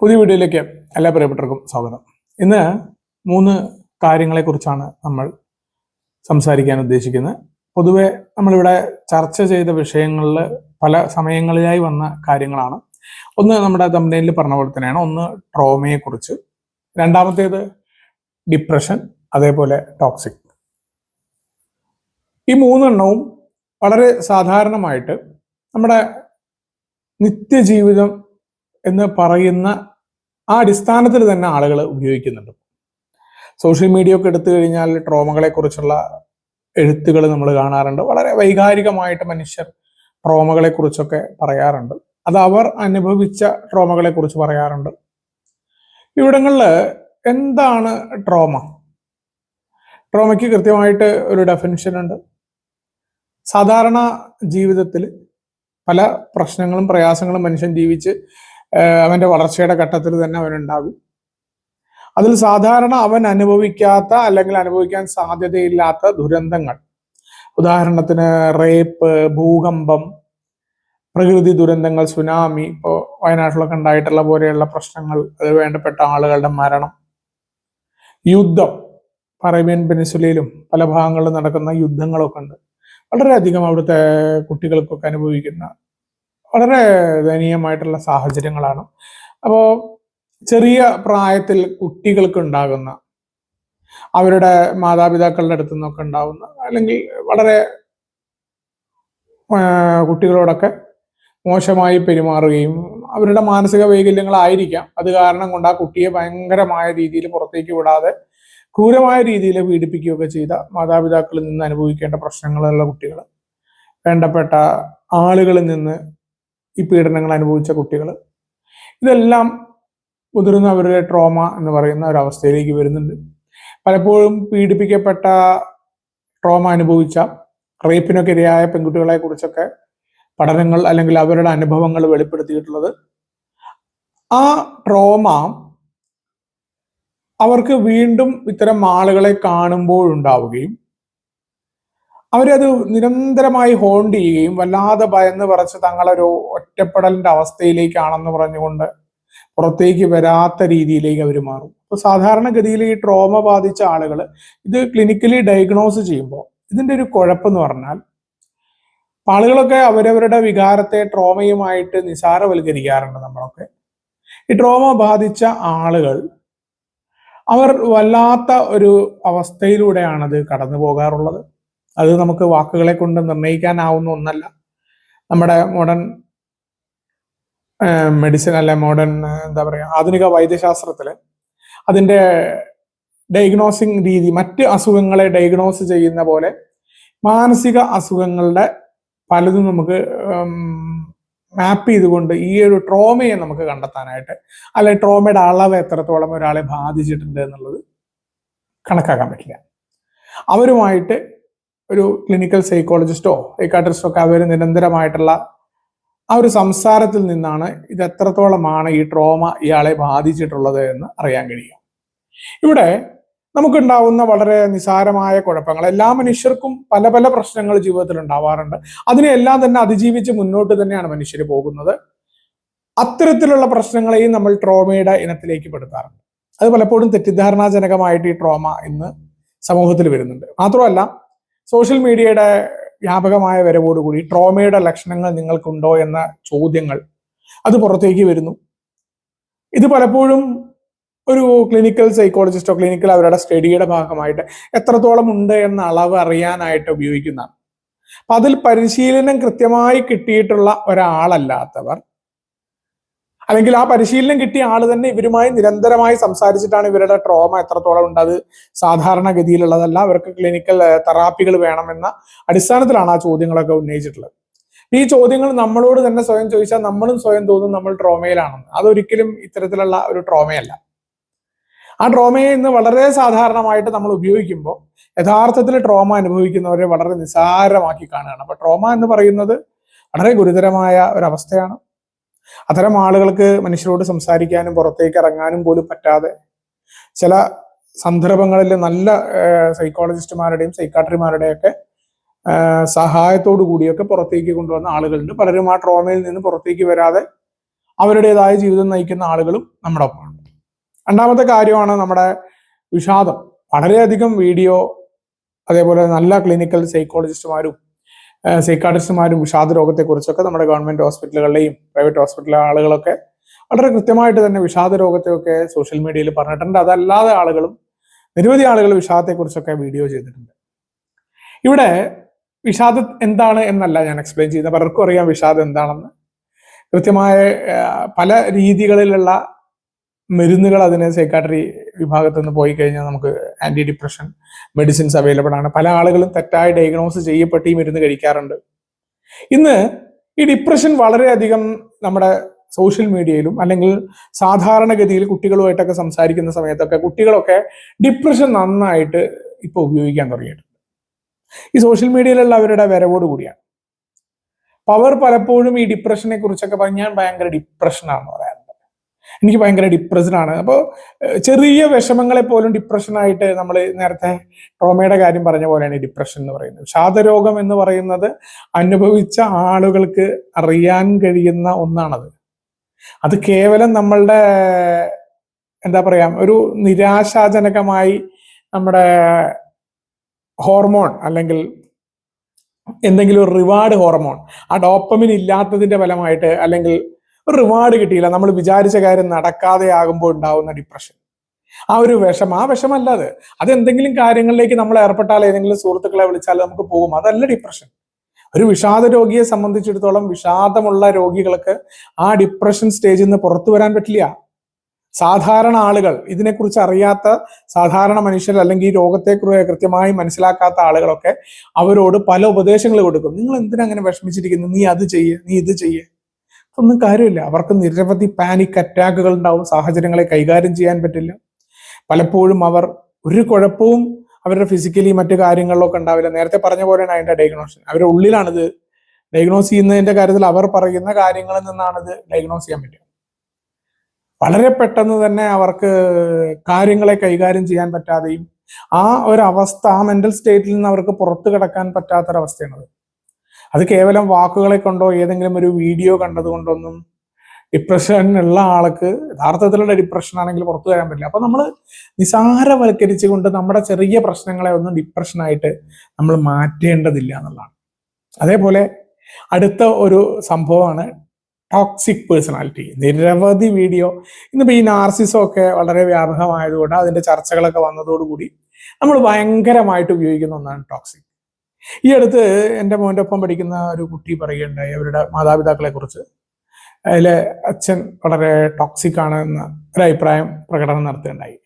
പുതിയ വീഡിയോയിലേക്ക് എല്ലാ പ്രിയപ്പെട്ടവർക്കും സ്വാഗതം. ഇന്ന് മൂന്ന് കാര്യങ്ങളെക്കുറിച്ചാണ് നമ്മൾ സംസാരിക്കാൻ ഉദ്ദേശിക്കുന്നത്. പൊതുവെ നമ്മളിവിടെ ചർച്ച ചെയ്ത വിഷയങ്ങളിൽ പല സമയങ്ങളിലായി വന്ന കാര്യങ്ങളാണ്. ഒന്ന് നമ്മുടെ തമ്പനയിൽ പറഞ്ഞ പോലെ തന്നെയാണ്. ഒന്ന് ട്രോമയെക്കുറിച്ച് രണ്ടാമത്തേത് ഡിപ്രഷൻ അതേപോലെ ടോക്സിക് ഈ മൂന്നെണ്ണവും വളരെ സാധാരണമായിട്ട് നമ്മുടെ നിത്യജീവിതം എന്ന് പറയുന്ന ആ അടിസ്ഥാനത്തിൽ തന്നെ ആളുകൾ ഉപയോഗിക്കുന്നുണ്ട്. സോഷ്യൽ മീഡിയ ഒക്കെ എടുത്തു കഴിഞ്ഞാൽ ട്രോമകളെ കുറിച്ചുള്ള എഴുത്തുകൾ നമ്മൾ കാണാറുണ്ട്. വളരെ വൈകാരികമായിട്ട് മനുഷ്യർ ട്രോമകളെ കുറിച്ചൊക്കെ പറയാറുണ്ട്. അത് അവർ അനുഭവിച്ച ട്രോമകളെ കുറിച്ച് പറയാറുണ്ട്. ഇവിടങ്ങളിൽ എന്താണ് ട്രോമ? ട്രോമയ്ക്ക് കൃത്യമായിട്ട് ഒരു ഡെഫിനിഷൻ ഉണ്ട്. സാധാരണ ജീവിതത്തിൽ പല പ്രശ്നങ്ങളും പ്രയാസങ്ങളും മനുഷ്യൻ ജീവിച്ച് ആഹ് അവന്റെ വളർച്ചയുടെ ഘട്ടത്തിൽ തന്നെ അവനുണ്ടാകും. അതിൽ സാധാരണ അവൻ അനുഭവിക്കാത്ത അല്ലെങ്കിൽ അനുഭവിക്കാൻ സാധ്യതയില്ലാത്ത ദുരന്തങ്ങൾ. ഉദാഹരണത്തിന് റേപ്പ് ഭൂകമ്പം പ്രകൃതി ദുരന്തങ്ങൾ സുനാമി ഇപ്പോൾ വയനാട്ടിലൊക്കെ ഉണ്ടായിട്ടുള്ള പോലെയുള്ള പ്രശ്നങ്ങൾ അത് വേണ്ടപ്പെട്ട ആളുകളുടെ മരണം യുദ്ധം അറേബ്യൻ പെനിസുലയിലും പല ഭാഗങ്ങളിലും നടക്കുന്ന യുദ്ധങ്ങളൊക്കെ ഉണ്ട്. വളരെയധികം അവിടുത്തെ കുട്ടികൾക്കൊക്കെ അനുഭവിക്കുന്ന വളരെ ദയനീയമായിട്ടുള്ള സാഹചര്യങ്ങളാണ്. അപ്പോൾ ചെറിയ പ്രായത്തിൽ കുട്ടികൾക്ക് ഉണ്ടാകുന്ന അവരുടെ മാതാപിതാക്കളുടെ അടുത്തു നിന്നൊക്കെ ഉണ്ടാവുന്ന അല്ലെങ്കിൽ വളരെ കുട്ടികളോടൊക്കെ മോശമായി പെരുമാറുകയും അവരുടെ മാനസിക വൈകല്യങ്ങളായിരിക്കാം. അത് കാരണം കൊണ്ട് ആ കുട്ടിയെ ഭയങ്കരമായ രീതിയിൽ പുറത്തേക്ക് വിടാതെ ക്രൂരമായ രീതിയിൽ പീഡിപ്പിക്കുകയൊക്കെ ചെയ്ത മാതാപിതാക്കളിൽ നിന്ന് അനുഭവിക്കേണ്ട പ്രശ്നങ്ങളുള്ള കുട്ടികൾ വേണ്ടപ്പെട്ട ആളുകളിൽ നിന്ന് ഈ പീഡനങ്ങൾ അനുഭവിച്ച കുട്ടികൾ ഇതെല്ലാം മുതിർന്നവരുടെ ട്രോമ എന്ന് പറയുന്ന ഒരു അവസ്ഥയിലേക്ക് വരുന്നുണ്ട്. പലപ്പോഴും പീഡിപ്പിക്കപ്പെട്ട ട്രോമ അനുഭവിച്ച റേപ്പിനൊക്കെ ഇരയായ പെൺകുട്ടികളെ കുറിച്ചൊക്കെ പഠനങ്ങൾ അല്ലെങ്കിൽ അവരുടെ അനുഭവങ്ങൾ വെളിപ്പെടുത്തിയിട്ടുള്ളത്. ആ ട്രോമ അവർക്ക് വീണ്ടും ഇത്തരം ആളുകളെ കാണുമ്പോഴുണ്ടാവുകയും അവരത് നിരന്തരമായി ഹോണ്ട് ചെയ്യുകയും വല്ലാതെ ഭയന്ന് പറച്ച് തങ്ങളൊരു ഒറ്റപ്പെടലിന്റെ അവസ്ഥയിലേക്കാണെന്ന് പറഞ്ഞുകൊണ്ട് പുറത്തേക്ക് വരാത്ത രീതിയിലേക്ക് അവർ മാറും. അപ്പൊ സാധാരണഗതിയിൽ ഈ ട്രോമ ബാധിച്ച ആളുകൾ ഇത് ക്ലിനിക്കലി ഡയഗ്നോസ് ചെയ്യുമ്പോൾ ഇതിന്റെ ഒരു കുഴപ്പമെന്ന് പറഞ്ഞാൽ ആളുകളൊക്കെ അവരവരുടെ വികാരത്തെ ട്രോമയുമായിട്ട് നിസാരവൽക്കരിക്കാറുണ്ട് നമ്മളൊക്കെ. ഈ ട്രോമ ബാധിച്ച ആളുകൾ അവർ വല്ലാത്ത ഒരു അവസ്ഥയിലൂടെയാണത് കടന്നു പോകാറുള്ളത് അത് നമുക്ക് വാക്കുകളെ കൊണ്ട് നിർണയിക്കാനാവുന്ന ഒന്നല്ല. നമ്മുടെ മോഡേൺ മെഡിസിൻ അല്ലെ മോഡേൺ എന്താ പറയുക ആധുനിക വൈദ്യശാസ്ത്രത്തിൽ അതിന്റെ ഡയഗ്നോസിങ് രീതി മറ്റ് അസുഖങ്ങളെ ഡയഗ്നോസ് ചെയ്യുന്ന പോലെ മാനസിക അസുഖങ്ങളുടെ പലതും നമുക്ക് മാപ്പ് ചെയ്തുകൊണ്ട് ഈ ഒരു ട്രോമയെ നമുക്ക് കണ്ടെത്താനായിട്ട് അല്ലെ ട്രോമയുടെ അളവ് എത്രത്തോളം ഒരാളെ ബാധിച്ചിട്ടുണ്ട് എന്നുള്ളത് കണക്കാക്കാൻ പറ്റില്ല. അവരുമായിട്ട് ഒരു ക്ലിനിക്കൽ സൈക്കോളജിസ്റ്റോ സൈക്കാട്രിസ്റ്റോ ഒക്കെ അവർ നിരന്തരമായിട്ടുള്ള ആ ഒരു സംസാരത്തിൽ നിന്നാണ് ഇത് എത്രത്തോളമാണ് ഈ ട്രോമ ഇയാളെ ബാധിച്ചിട്ടുള്ളത് എന്ന് അറിയാൻ കഴിയുക ഇവിടെ നമുക്കുണ്ടാവുന്ന വളരെ നിസാരമായ കുഴപ്പങ്ങൾ. എല്ലാ മനുഷ്യർക്കും പല പല പ്രശ്നങ്ങൾ ജീവിതത്തിൽ ഉണ്ടാവാറുണ്ട്. അതിനെല്ലാം തന്നെ അതിജീവിച്ച് മുന്നോട്ട് തന്നെയാണ് മനുഷ്യർ പോകുന്നത്. അത്തരത്തിലുള്ള പ്രശ്നങ്ങളെയും നമ്മൾ ട്രോമയുടെ ഇനത്തിലേക്ക് പെടുത്താറുണ്ട്. അത് പലപ്പോഴും തെറ്റിദ്ധാരണാജനകമായിട്ട് ഈ ട്രോമ ഇന്ന് സമൂഹത്തിൽ വരുന്നുണ്ട്. മാത്രമല്ല സോഷ്യൽ മീഡിയയുടെ വ്യാപകമായ വരവോടുകൂടി ട്രോമയുടെ ലക്ഷണങ്ങൾ നിങ്ങൾക്കുണ്ടോ എന്ന ചോദ്യങ്ങൾ അത് പുറത്തേക്ക് വരുന്നു. ഇത് പലപ്പോഴും ഒരു ക്ലിനിക്കൽ സൈക്കോളജിസ്റ്റോ ക്ലിനിക്കൽ അവരുടെ സ്റ്റഡിയുടെ ഭാഗമായിട്ട് എത്രത്തോളം ഉണ്ട് എന്ന അളവ് അറിയാനായിട്ട് ഉപയോഗിക്കുന്നതാണ്. അപ്പൊ അതിൽ പരിശീലനം കൃത്യമായി കിട്ടിയിട്ടുള്ള ഒരാളല്ലാത്തവർ അല്ലെങ്കിൽ ആ പരിശീലനം കിട്ടിയ ആൾ തന്നെ ഇവരുമായി നിരന്തരമായി സംസാരിച്ചിട്ടാണ് ഇവരുടെ ട്രോമ എത്രത്തോളം ഉണ്ട്. അത് സാധാരണഗതിയിലുള്ളതല്ല. അവർക്ക് ക്ലിനിക്കൽ തെറാപ്പികൾ വേണമെന്ന അടിസ്ഥാനത്തിലാണ് ആ ചോദ്യങ്ങളൊക്കെ ഉന്നയിച്ചിട്ടുള്ളത്. ഈ ചോദ്യങ്ങൾ നമ്മളോട് തന്നെ സ്വയം ചോദിച്ചാൽ നമ്മളും സ്വയം തോന്നും നമ്മൾ ട്രോമയിലാണെന്ന് അതൊരിക്കലും ഇത്തരത്തിലുള്ള ഒരു ട്രോമയല്ല ആ ട്രോമയെ ഇന്ന് വളരെ സാധാരണമായിട്ട് നമ്മൾ ഉപയോഗിക്കുമ്പോൾ യഥാർത്ഥത്തിൽ ട്രോമ അനുഭവിക്കുന്നവരെ വളരെ നിസ്സാരമാക്കി കാണുകയാണ്. അപ്പൊ ട്രോമ എന്ന് പറയുന്നത് വളരെ ഗുരുതരമായ ഒരവസ്ഥയാണ്. അത്തരം ആളുകൾക്ക് മനുഷ്യരോട് സംസാരിക്കാനും പുറത്തേക്ക് ഇറങ്ങാനും പോലും പറ്റാതെ ചില സന്ദർഭങ്ങളിൽ നല്ല സൈക്കോളജിസ്റ്റുമാരുടെയും സൈക്കാട്രിമാരുടെയും ഒക്കെ സഹായത്തോടു കൂടിയൊക്കെ പുറത്തേക്ക് കൊണ്ടുവന്ന ആളുകളുണ്ട്. പലരും ആ ട്രോമയിൽ നിന്ന് പുറത്തേക്ക് വരാതെ അവരുടേതായ ജീവിതം നയിക്കുന്ന ആളുകളും നമ്മുടെ ഒപ്പമുണ്ട്. രണ്ടാമത്തെ കാര്യമാണ് നമ്മുടെ വിഷാദം. വളരെയധികം വീഡിയോ അതേപോലെ നല്ല ക്ലിനിക്കൽ സൈക്കോളജിസ്റ്റുമാരും സൈക്കാട്രിസ്റ്റുമാരും വിഷാദരോഗത്തെക്കുറിച്ചൊക്കെ നമ്മുടെ ഗവൺമെന്റ് ഹോസ്പിറ്റലുകളിലെയും പ്രൈവറ്റ് ഹോസ്പിറ്റലിലെ ആളുകളൊക്കെ വളരെ കൃത്യമായിട്ട് തന്നെ വിഷാദ രോഗത്തെയൊക്കെ സോഷ്യൽ മീഡിയയിൽ പറഞ്ഞിട്ടുണ്ട്. അതല്ലാതെ ആളുകളും നിരവധി ആളുകൾ വിഷാദത്തെക്കുറിച്ചൊക്കെ വീഡിയോ ചെയ്തിട്ടുണ്ട്. ഇവിടെ വിഷാദം എന്താണ് എന്നല്ല ഞാൻ എക്സ്പ്ലെയിൻ ചെയ്യുന്നത്. പലർക്കും അറിയാം വിഷാദം എന്താണെന്ന്. കൃത്യമായ പല രീതികളിലുള്ള മരുന്നുകൾ അതിന് സൈക്കാട്രി വിഭാഗത്ത് നിന്ന് പോയി കഴിഞ്ഞാൽ നമുക്ക് ആന്റി ഡിപ്രഷൻ മെഡിസിൻസ് അവൈലബിൾ ആണ്. പല ആളുകളും തെറ്റായി ഡയഗ്നോസ് ചെയ്യപ്പെട്ട് ഈ മരുന്ന് കഴിക്കാറുണ്ട്. ഇന്ന് ഈ ഡിപ്രഷൻ വളരെയധികം നമ്മുടെ സോഷ്യൽ മീഡിയയിലും അല്ലെങ്കിൽ സാധാരണഗതിയിൽ കുട്ടികളുമായിട്ടൊക്കെ സംസാരിക്കുന്ന സമയത്തൊക്കെ കുട്ടികളൊക്കെ ഡിപ്രഷൻ നന്നായിട്ട് ഇപ്പൊ ഉപയോഗിക്കാൻ തുടങ്ങിയിട്ടുണ്ട്. ഈ സോഷ്യൽ മീഡിയയിലുള്ള അവരുടെ വരവോട് കൂടിയാണ്. അപ്പൊ അവർ പലപ്പോഴും ഈ ഡിപ്രഷനെ കുറിച്ചൊക്കെ പറഞ്ഞാൽ ഭയങ്കര ഡിപ്രഷനാണെന്ന് പറയാറുണ്ട് എനിക്ക് ഭയങ്കര ഡിപ്രഷനാണ് അപ്പോൾ ചെറിയ വിഷമങ്ങളെ പോലും ഡിപ്രഷനായിട്ട് നമ്മൾ നേരത്തെ ട്രോമയുടെ കാര്യം പറഞ്ഞ പോലെയാണ് ഡിപ്രഷൻ എന്ന് പറയുന്നത്. ഷാദരോഗം എന്ന് പറയുന്നത് അനുഭവിച്ച ആളുകൾക്ക് അറിയാൻ കഴിയുന്ന ഒന്നാണത്. അത് കേവലം നമ്മളുടെ എന്താ പറയാ ഒരു നിരാശാജനകമായി നമ്മുടെ ഹോർമോൺ അല്ലെങ്കിൽ എന്തെങ്കിലും ഒരു റിവാർഡ് ഹോർമോൺ ആ ഡോപ്പമിൻ ഇല്ലാത്തതിന്റെ ഫലമായിട്ട് അല്ലെങ്കിൽ ഒരു റിവാർഡ് കിട്ടിയില്ല. നമ്മൾ വിചാരിച്ച കാര്യം നടക്കാതെ ആകുമ്പോൾ ഉണ്ടാവുന്ന ഡിപ്രഷൻ ആ ഒരു വിഷം ആ വിഷമല്ല അത്. എന്തെങ്കിലും കാര്യങ്ങളിലേക്ക് നമ്മൾ ഏർപ്പെട്ടാൽ ഏതെങ്കിലും സുഹൃത്തുക്കളെ വിളിച്ചാൽ നമുക്ക് പോകും. അതല്ല ഡിപ്രഷൻ ഒരു വിഷാദ രോഗിയെ സംബന്ധിച്ചിടത്തോളം വിഷാദമുള്ള രോഗികൾക്ക് ആ ഡിപ്രഷൻ സ്റ്റേജിൽ നിന്ന് പുറത്തു വരാൻ പറ്റില്ല. സാധാരണ ആളുകൾ ഇതിനെക്കുറിച്ച് അറിയാത്ത സാധാരണ മനുഷ്യർ അല്ലെങ്കിൽ ഈ രോഗത്തെ കൃത്യമായി മനസ്സിലാക്കാത്ത ആളുകളൊക്കെ അവരോട് പല ഉപദേശങ്ങൾ കൊടുക്കും. നിങ്ങൾ എന്തിനാ അങ്ങനെ വിഷമിച്ചിരിക്കുന്നു? നീ അത് ചെയ്യ് നീ ഇത് ചെയ്യ്. ഒന്നും കാര്യമില്ല. അവർക്ക് നിരവധി പാനിക് അറ്റാക്കുകൾ ഉണ്ടാവും. സാഹചര്യങ്ങളെ കൈകാര്യം ചെയ്യാൻ പറ്റില്ല. പലപ്പോഴും അവർ ഒരു കുഴപ്പവും അവരുടെ ഫിസിക്കലി മറ്റു കാര്യങ്ങളിലൊക്കെ ഉണ്ടാവില്ല. നേരത്തെ പറഞ്ഞ പോലെയാണ് അതിന്റെ ഡയഗ്നോസ് അവരുടെ ഉള്ളിലാണിത്. ഡയഗ്നോസ് ചെയ്യുന്നതിന്റെ കാര്യത്തിൽ അവർ പറയുന്ന കാര്യങ്ങളിൽ നിന്നാണ് ഇത് ഡയഗ്നോസ് ചെയ്യാൻ പറ്റുക. വളരെ പെട്ടെന്ന് തന്നെ അവർക്ക് കാര്യങ്ങളെ കൈകാര്യം ചെയ്യാൻ പറ്റാതെയും ആ ഒരു അവസ്ഥ ആ മെന്റൽ സ്റ്റേറ്റിൽ നിന്ന് അവർക്ക് പുറത്തു കിടക്കാൻ പറ്റാത്തൊരവസ്ഥയാണത്. അത് കേവലം വാക്കുകളെ കൊണ്ടോ ഏതെങ്കിലും ഒരു വീഡിയോ കണ്ടതുകൊണ്ടൊന്നും ഡിപ്രഷൻ ഉള്ള ആൾക്ക് യഥാർത്ഥത്തിലുള്ള ഡിപ്രഷൻ ആണെങ്കിൽ പുറത്തു വരാൻ പറ്റില്ല. അപ്പൊ നമ്മൾ നിസാരവൽക്കരിച്ചുകൊണ്ട് നമ്മുടെ ചെറിയ പ്രശ്നങ്ങളെ ഒന്നും ഡിപ്രഷനായിട്ട് നമ്മൾ മാറ്റേണ്ടതില്ല എന്നുള്ളതാണ്. അതേപോലെ അടുത്ത ഒരു സംഭവമാണ് ടോക്സിക് പേഴ്സണാലിറ്റി നിരവധി വീഡിയോ ഇന്നിപ്പോൾ ഈ നാർസിസം ഒക്കെ വളരെ വ്യാപകമായതുകൊണ്ട് അതിന്റെ ചർച്ചകളൊക്കെ വന്നതോടുകൂടി നമ്മൾ ഭയങ്കരമായിട്ട് ഉപയോഗിക്കുന്ന ഒന്നാണ് ടോക്സിക് ഈ അടുത്ത് എന്റെ മോന്റെ ഒപ്പം പഠിക്കുന്ന ഒരു കുട്ടി പറയുകയുണ്ടായി അവരുടെ മാതാപിതാക്കളെ കുറിച്ച് അതിലെ അച്ഛൻ വളരെ ടോക്സിക് ആണ് എന്ന ഒരു അഭിപ്രായം പ്രകടനം നടത്തുകയുണ്ടായി.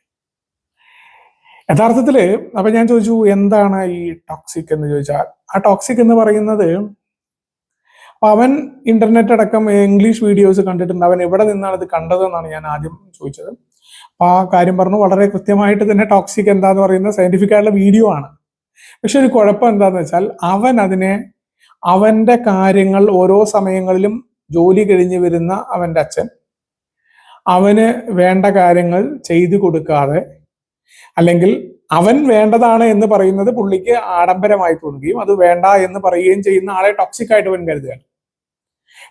യഥാർത്ഥത്തിൽ അപ്പൊ ഞാൻ ചോദിച്ചു എന്താണ് ഈ ടോക്സിക് എന്ന് ചോദിച്ചാൽ? ആ ടോക്സിക് എന്ന് പറയുന്നത് അവൻ ഇന്റർനെറ്റ് അടക്കം ഇംഗ്ലീഷ് വീഡിയോസ് കണ്ടിട്ടുണ്ട്. അവൻ എവിടെ നിന്നാണ് ഇത് കണ്ടതെന്നാണ് ഞാൻ ആദ്യം ചോദിച്ചത്. അപ്പൊ ആ കാര്യം പറഞ്ഞു. വളരെ കൃത്യമായിട്ട് തന്നെ ടോക്സിക് എന്താന്ന് പറയുന്ന സയന്റിഫിക് ആയിട്ടുള്ള വീഡിയോ ആണ്. പക്ഷെ ഒരു കുഴപ്പം എന്താന്ന് വെച്ചാൽ അവൻ അതിനെ അവന്റെ കാര്യങ്ങൾ ഓരോ സമയങ്ങളിലും ജോലി കഴിഞ്ഞ് വരുന്ന അവന്റെ അച്ഛൻ. അവന് വേണ്ട കാര്യങ്ങൾ ചെയ്തു കൊടുക്കാതെ അല്ലെങ്കിൽ അവൻ വേണ്ടതാണ് എന്ന് പറയുന്നത് പുള്ളിക്ക് ആഡംബരമായി തോന്നുകയും അത് വേണ്ട എന്ന് പറയുകയും ചെയ്യുന്ന ആളെ ടോക്സിക് ആയിട്ട് അവൻ കരുതുകയാണ്.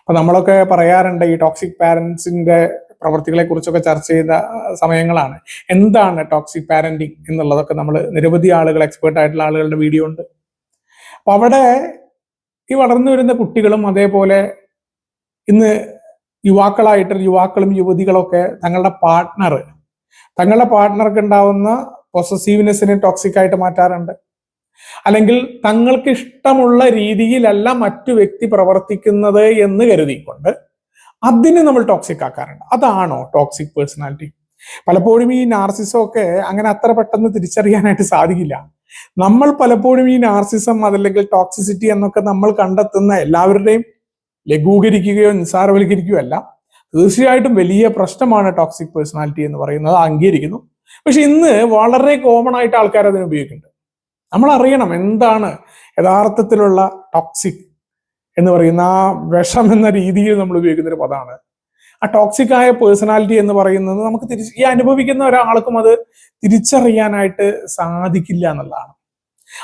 അപ്പൊ നമ്മളൊക്കെ പറയാറുണ്ട് ഈ ടോക്സിക് പാരന്റ്സിന്റെ പ്രവർത്തികളെ കുറിച്ചൊക്കെ ചർച്ച ചെയ്ത സമയങ്ങളാണ്. എന്താണ് ടോക്സിക് പാരന്റിങ് എന്നുള്ളതൊക്കെ നമ്മൾ നിരവധി ആളുകൾ എക്സ്പേർട്ട് ആയിട്ടുള്ള ആളുകളുടെ വീഡിയോ ഉണ്ട്. അപ്പൊ അവിടെ ഈ വളർന്നു വരുന്ന കുട്ടികളും അതേപോലെ ഇന്ന് യുവാക്കളായിട്ട് യുവാക്കളും യുവതികളൊക്കെ തങ്ങളുടെ പാർട്ട്ണർ തങ്ങളുടെ പാർട്ട്ണർക്ക് ഉണ്ടാവുന്ന പൊസസീവ്നെസ്സിനെ ടോക്സിക് ആയിട്ട് മാറ്റാറുണ്ട്. അല്ലെങ്കിൽ തങ്ങൾക്ക് ഇഷ്ടമുള്ള രീതിയിലല്ല മറ്റു വ്യക്തി പ്രവർത്തിക്കുന്നത് എന്ന് കരുതിക്കൊണ്ട് അതിനെ നമ്മൾ ടോക്സിക് ആക്കാറുണ്ട്. അതാണോ ടോക്സിക് പേഴ്സണാലിറ്റി പലപ്പോഴും ഈ നാർസിസം ഒക്കെ അങ്ങനെ അത്ര പെട്ടെന്ന് തിരിച്ചറിയാനായിട്ട് സാധിക്കില്ല. നമ്മൾ പലപ്പോഴും ഈ നാർസിസം അതല്ലെങ്കിൽ ടോക്സിസിറ്റി എന്നൊക്കെ നമ്മൾ കണ്ടെത്തുന്ന എല്ലാവരുടെയും ലഘൂകരിക്കുകയോ നിസ്സാരവൽക്കരിക്കുകയോ അല്ല. തീർച്ചയായിട്ടും വലിയ പ്രശ്നമാണ് ടോക്സിക് പേഴ്സണാലിറ്റി എന്ന് പറയുന്നത്. അംഗീകരിക്കുന്നു. പക്ഷെ ഇന്ന് വളരെ കോമൺ ആയിട്ട് ആൾക്കാർ അതിനെ നമ്മൾ അറിയണം എന്താണ് യഥാർത്ഥത്തിലുള്ള ടോക്സിക് എന്ന് പറയുന്ന ആ വിഷം എന്ന രീതിയിൽ നമ്മൾ ഉപയോഗിക്കുന്ന ഒരു പദമാണ്. ആ ടോക്സിക് ആയ പേഴ്സണാലിറ്റി എന്ന് പറയുന്നത് നമുക്ക് തിരിച്ച് ഈ അനുഭവിക്കുന്ന ഒരാൾക്കും അത് തിരിച്ചറിയാനായിട്ട് സാധിക്കില്ല എന്നുള്ളതാണ്.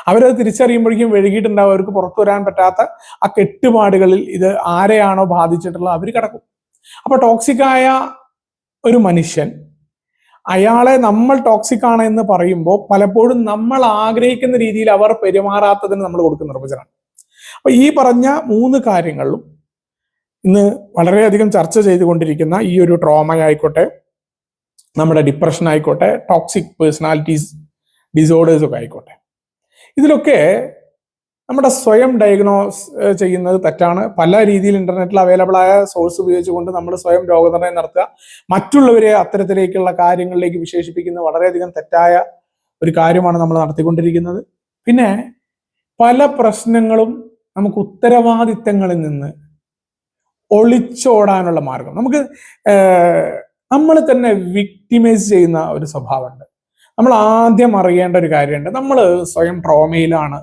അവരത് തിരിച്ചറിയുമ്പോഴേക്കും വഴുകിയിട്ടുണ്ടാവും അവർക്ക് പുറത്തു വരാൻ പറ്റാത്ത ആ കെട്ടുപാടുകളിൽ ഇത് ആരെയാണോ ബാധിച്ചിട്ടുള്ളത് അവർ കിടക്കും. അപ്പൊ ടോക്സിക് ആയ ഒരു മനുഷ്യൻ അയാളെ നമ്മൾ ടോക്സിക് ആണ് എന്ന് പറയുമ്പോൾ പലപ്പോഴും നമ്മൾ ആഗ്രഹിക്കുന്ന രീതിയിൽ അവർ പെരുമാറാത്തതിന് നമ്മൾ കൊടുക്കുന്ന നിർവചനമാണ്. അപ്പൊ ഈ പറഞ്ഞ മൂന്ന് കാര്യങ്ങളും ഇന്ന് വളരെയധികം ചർച്ച ചെയ്തുകൊണ്ടിരിക്കുന്ന ഈ ഒരു ട്രോമ ആയിക്കോട്ടെ നമ്മുടെ ഡിപ്രഷൻ ആയിക്കോട്ടെ ടോക്സിക് പേഴ്സണാലിറ്റീസ് ഡിസോർഡേഴ്സ് ഒക്കെ ആയിക്കോട്ടെ. ഇതിലൊക്കെ നമ്മുടെ സ്വയം ഡയഗ്നോസ് ചെയ്യുന്നത് തെറ്റാണ്. പല രീതിയിൽ ഇന്റർനെറ്റിൽ അവൈലബിൾ ആയ സോഴ്സ് ഉപയോഗിച്ചുകൊണ്ട് നമ്മൾ സ്വയം രോഗനിർണയം നടത്തുക. മറ്റുള്ളവരെ അത്തരത്തിലേക്കുള്ള കാര്യങ്ങളിലേക്ക് വിശേഷിപ്പിക്കുന്നത് വളരെയധികം തെറ്റായ ഒരു കാര്യമാണ് നമ്മൾ നടത്തിക്കൊണ്ടിരിക്കുന്നത്. പിന്നെ പല പ്രശ്നങ്ങളും നമുക്ക് ഉത്തരവാദിത്തങ്ങളിൽ നിന്ന് ഒളിച്ചോടാനുള്ള മാർഗം. നമുക്ക് നമ്മൾ തന്നെ വിക്ടിമൈസ് ചെയ്യുന്ന ഒരു സ്വഭാവമുണ്ട്. നമ്മൾ ആദ്യം അറിയേണ്ട ഒരു കാര്യമുണ്ട്. നമ്മൾ സ്വയം ട്രോമയിലാണ്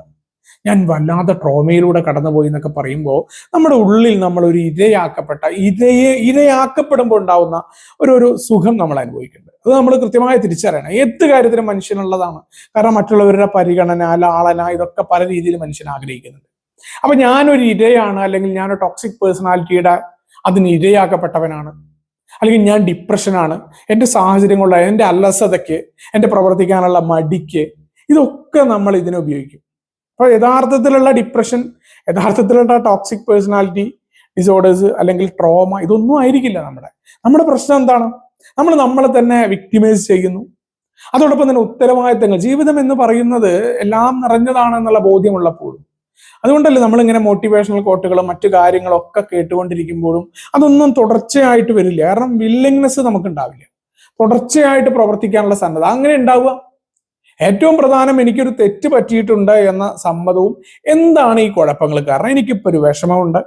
ഞാൻ വല്ലാത്ത ട്രോമയിലൂടെ കടന്നുപോയി എന്നൊക്കെ പറയുമ്പോൾ നമ്മുടെ ഉള്ളിൽ നമ്മൾ ഒരു ഇരയാക്കപ്പെട്ട ഇരയെ ഇരയാക്കപ്പെടുമ്പോൾ ഉണ്ടാവുന്ന ഒരു ഒരു സുഖം നമ്മൾ അനുഭവിക്കുന്നുണ്ട്. അത് നമ്മൾ കൃത്യമായി തിരിച്ചറിയണം. ഏത് കാര്യത്തിനും മനുഷ്യനുള്ളതാണ്. കാരണം മറ്റുള്ളവരുടെ പരിഗണന ലാളന ഇതൊക്കെ പല രീതിയിൽ മനുഷ്യൻ ആഗ്രഹിക്കുന്നുണ്ട്. അപ്പൊ ഞാനൊരു ഇരയാണ് അല്ലെങ്കിൽ ഞാൻ ടോക്സിക് പേഴ്സണാലിറ്റിയുടെ അതിന് ഇരയാക്കപ്പെട്ടവനാണ്. അല്ലെങ്കിൽ ഞാൻ ഡിപ്രഷനാണ് എന്റെ സാഹചര്യങ്ങളുടെ എന്റെ അലസതയ്ക്ക് എന്റെ പ്രവർത്തിക്കാനുള്ള മടിക്ക് ഇതൊക്കെ നമ്മൾ ഇതിനെ ഉപയോഗിക്കും. അപ്പോൾ യഥാർത്ഥത്തിലുള്ള ഡിപ്രഷൻ യഥാർത്ഥത്തിലുള്ള ടോക്സിക് പേഴ്സണാലിറ്റി ഡിസോർഡേഴ്സ് അല്ലെങ്കിൽ ട്രോമ ഇതൊന്നും ആയിരിക്കില്ല നമ്മുടെ. നമ്മുടെ പ്രശ്നം എന്താണ്? നമ്മൾ നമ്മളെ തന്നെ വിക്ടിമൈസ് ചെയ്യുന്നു. അതോടൊപ്പം തന്നെ ഉത്തരവാദിത്തങ്ങൾ. ജീവിതം എന്ന് പറയുന്നത് എല്ലാം നിറഞ്ഞതാണെന്നുള്ള ബോധ്യമുള്ളപ്പോഴും അതുകൊണ്ടല്ലേ നമ്മളിങ്ങനെ മോട്ടിവേഷണൽ കോട്ടുകളും മറ്റു കാര്യങ്ങളും ഒക്കെ കേട്ടുകൊണ്ടിരിക്കുമ്പോഴും അതൊന്നും തുടർച്ചയായിട്ട് വരില്ല. കാരണം വില്ലിങ്നെസ് നമുക്ക് ഉണ്ടാവില്ല തുടർച്ചയായിട്ട് പ്രവർത്തിക്കാനുള്ള സന്നദ്ധ അങ്ങനെ ഉണ്ടാവുക. ഏറ്റവും പ്രധാനം എനിക്കൊരു തെറ്റ് പറ്റിയിട്ടുണ്ട് എന്ന സമ്മതവും എന്താണ് ഈ കുഴപ്പങ്ങൾ? കാരണം എനിക്കിപ്പോൾ ഒരു വിഷമമുണ്ട്.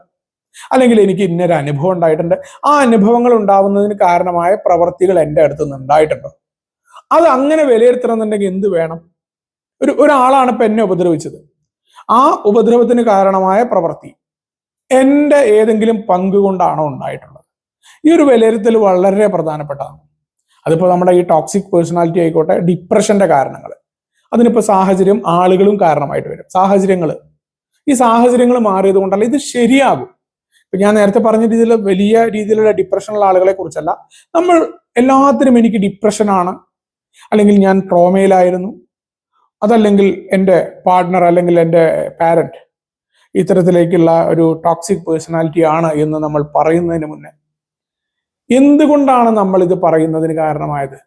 അല്ലെങ്കിൽ എനിക്ക് ഇന്നൊരു അനുഭവം ഉണ്ടായിട്ടുണ്ട്. ആ അനുഭവങ്ങൾ ഉണ്ടാവുന്നതിന് കാരണമായ പ്രവർത്തികൾ എന്റെ അടുത്ത് നിന്ന് ഉണ്ടായിട്ടുണ്ടോ. അത് അങ്ങനെ വിലയിരുത്തണമെന്നുണ്ടെങ്കിൽ എന്ത് വേണം? ഒരു ഒരാളാണ് ഇപ്പം എന്നെ ഉപദ്രവിച്ചത്. ആ ഉപദ്രവത്തിന് കാരണമായ പ്രവൃത്തി എന്റെ ഏതെങ്കിലും പങ്ക് കൊണ്ടാണോ ഉണ്ടായിട്ടുള്ളത്. ഈ ഒരു വിലയിരുത്തൽ വളരെ പ്രധാനപ്പെട്ടതാണ്. അതിപ്പോ നമ്മുടെ ഈ ടോക്സിക് പേഴ്സണാലിറ്റി ആയിക്കോട്ടെ ഡിപ്രഷന്റെ കാരണങ്ങൾ അതിനിപ്പോ സാഹചര്യം ആളുകളും കാരണമായിട്ട് വരും. സാഹചര്യങ്ങൾ ഈ സാഹചര്യങ്ങൾ മാറിയത് കൊണ്ടല്ല ഇത് ശരിയാകും. ഇപ്പൊ ഞാൻ നേരത്തെ പറഞ്ഞ രീതിയിൽ വലിയ രീതിയിലുള്ള ഡിപ്രഷനുള്ള ആളുകളെ കുറിച്ചല്ല. നമ്മൾ എല്ലാത്തിനും എനിക്ക് ഡിപ്രഷനാണ് അല്ലെങ്കിൽ ഞാൻ ട്രോമയിലായിരുന്നു അതല്ലെങ്കിൽ എന്റെ പാർട്ട്ണർ അല്ലെങ്കിൽ എന്റെ പാരന്റ് ഇത്തരത്തിലേക്കുള്ള ഒരു ടോക്സിക് പേഴ്സണാലിറ്റി ആണ് എന്ന് നമ്മൾ പറയുന്നതിന് മുന്നേ എന്തുകൊണ്ടാണ് നമ്മൾ ഇത് പറയുന്നതിന് കാരണമായത്?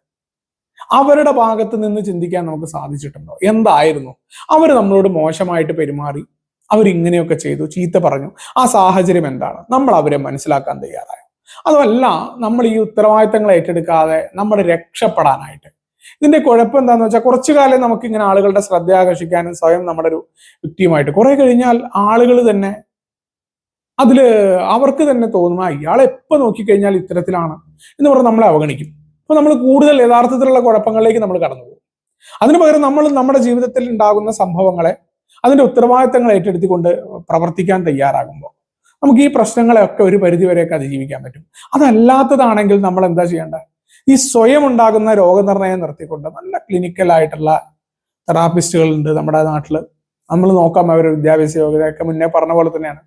അവരുടെ ഭാഗത്ത് നിന്ന് ചിന്തിക്കാൻ നമുക്ക് സാധിച്ചിട്ടുണ്ടോ? എന്തായിരുന്നു? അവർ നമ്മളോട് മോശമായിട്ട് പെരുമാറി അവരിങ്ങനെയൊക്കെ ചെയ്തു ചീത്ത പറഞ്ഞു. ആ സാഹചര്യം എന്താണ്? നമ്മൾ അവരെ മനസ്സിലാക്കാൻ തയ്യാറായോ? അതുമല്ല നമ്മൾ ഈ ഉത്തരവാദിത്തങ്ങൾ ഏറ്റെടുക്കാതെ നമ്മൾ രക്ഷപ്പെടാനായിട്ട് ഇതിന്റെ കുഴപ്പം എന്താണെന്ന് വെച്ചാൽ കുറച്ചു കാലം നമുക്ക് ഇങ്ങനെ ആളുകളുടെ ശ്രദ്ധ ആകർഷിക്കാനും സ്വയം നമ്മുടെ ഒരു വ്യക്തിയുമായിട്ട്. കുറെ കഴിഞ്ഞാൽ ആളുകൾ തന്നെ അതിൽ അവർക്ക് തന്നെ തോന്നുന്ന ഇയാൾ എപ്പോ നോക്കിക്കഴിഞ്ഞാൽ ഇത്തരത്തിലാണ് എന്ന് പറഞ്ഞ് നമ്മളെ അവഗണിക്കും. അപ്പൊ നമ്മൾ കൂടുതൽ യഥാർത്ഥത്തിലുള്ള കുഴപ്പങ്ങളിലേക്ക് നമ്മൾ കടന്നു പോകും. അതിനു പകരം നമ്മൾ നമ്മുടെ ജീവിതത്തിൽ ഉണ്ടാകുന്ന സംഭവങ്ങളെ അതിന്റെ ഉത്തരവാദിത്തങ്ങൾ ഏറ്റെടുത്തിക്കൊണ്ട് പ്രവർത്തിക്കാൻ തയ്യാറാകുമ്പോൾ നമുക്ക് ഈ പ്രശ്നങ്ങളെയൊക്കെ ഒരു പരിധിവരെയൊക്കെ അതിജീവിക്കാൻ പറ്റും. അതല്ലാത്തതാണെങ്കിൽ നമ്മൾ എന്താ ചെയ്യേണ്ടത്? ഈ സ്വയം ഉണ്ടാകുന്ന രോഗനിർണയം നിർത്തിക്കൊണ്ട് നല്ല ക്ലിനിക്കൽ ആയിട്ടുള്ള തെറാപ്പിസ്റ്റുകൾ ഉണ്ട് നമ്മുടെ നാട്ടിൽ നമ്മൾ നോക്കാം അവർ വിദ്യാഭ്യാസ യോഗ്യതയൊക്കെ മുന്നേ പറഞ്ഞ പോലെ തന്നെയാണ്.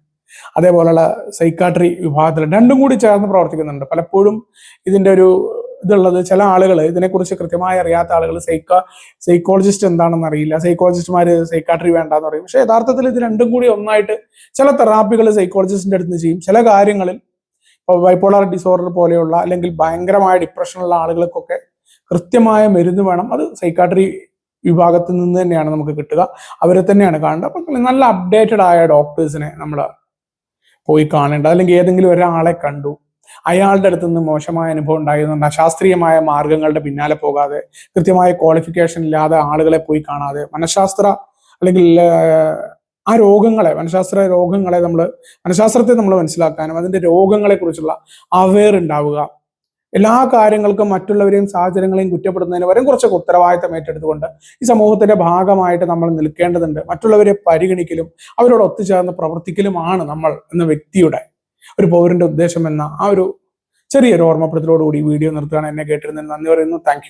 അതേപോലെയുള്ള സൈക്കാട്രി വിഭാഗത്തിൽ രണ്ടും കൂടി ചേർന്ന് പ്രവർത്തിക്കുന്നുണ്ട്. പലപ്പോഴും ഇതിന്റെ ഒരു ഇതുള്ളത് ചില ആളുകൾ ഇതിനെക്കുറിച്ച് കൃത്യമായി അറിയാത്ത ആളുകൾ സൈക്കോ സൈക്കോളജിസ്റ്റ് എന്താണെന്ന് അറിയില്ല. സൈക്കോളജിസ്റ്റുമാർ സൈക്കാട്രി വേണ്ടെന്ന് പറയും. പക്ഷെ യഥാർത്ഥത്തിൽ ഇത് രണ്ടും കൂടി ഒന്നായിട്ട് ചില തെറാപ്പികൾ സൈക്കോളജിസ്റ്റിന്റെ അടുത്ത് ചെയ്യും. ചില കാര്യങ്ങളിൽ ബൈപ്പോളാർ ഡിസോർഡർ പോലെയുള്ള അല്ലെങ്കിൽ ഭയങ്കരമായ ഡിപ്രഷനുള്ള ആളുകൾക്കൊക്കെ കൃത്യമായ മരുന്ന് വേണം. അത് സൈക്കാട്രി വിഭാഗത്തിൽ നിന്ന് തന്നെയാണ് നമുക്ക് കിട്ടുക. അവരെ തന്നെയാണ് കാണേണ്ടത്. അപ്പം നല്ല അപ്ഡേറ്റഡ് ആയ ഡോക്ടേഴ്സിനെ നമ്മൾ പോയി കാണേണ്ടത്. അല്ലെങ്കിൽ ഏതെങ്കിലും ഒരാളെ കണ്ടു. അയാളുടെ അടുത്ത് നിന്ന് മോശമായ അനുഭവം ഉണ്ടായിരുന്നുണ്ട് അശാസ്ത്രീയമായ മാർഗങ്ങളുടെ പിന്നാലെ പോകാതെ കൃത്യമായ ക്വാളിഫിക്കേഷൻ ഇല്ലാതെ ആളുകളെ പോയി കാണാതെ മനഃശാസ്ത്ര അല്ലെങ്കിൽ ആ രോഗങ്ങളെ മനഃശാസ്ത്ര രോഗങ്ങളെ നമ്മൾ മനഃശാസ്ത്രത്തെ നമ്മൾ മനസ്സിലാക്കാനും അതിന്റെ രോഗങ്ങളെ കുറിച്ചുള്ള അവെയർ ഉണ്ടാവുക. എല്ലാ കാര്യങ്ങൾക്കും മറ്റുള്ളവരെയും സാഹചര്യങ്ങളെയും കുറ്റപ്പെടുന്നതിന് വരും കുറച്ചൊക്കെ ഉത്തരവാദിത്തം ഏറ്റെടുത്തുകൊണ്ട് ഈ സമൂഹത്തിന്റെ ഭാഗമായിട്ട് നമ്മൾ നിൽക്കേണ്ടതുണ്ട്. മറ്റുള്ളവരെ പരിഗണിക്കലും അവരോട് ഒത്തുചേർന്ന് പ്രവർത്തിക്കലുമാണ് നമ്മൾ എന്ന വ്യക്തിയുടെ ഒരു പൗരന്റെ ഉദ്ദേശം എന്ന ആ ഒരു ചെറിയൊരു ഓർമ്മപ്പെടുത്തലോടുകൂടി വീഡിയോ നിർത്തുകയാണ്. എന്നെ കേട്ടിരുന്നതിന് നന്ദി പറയുന്നു. താങ്ക്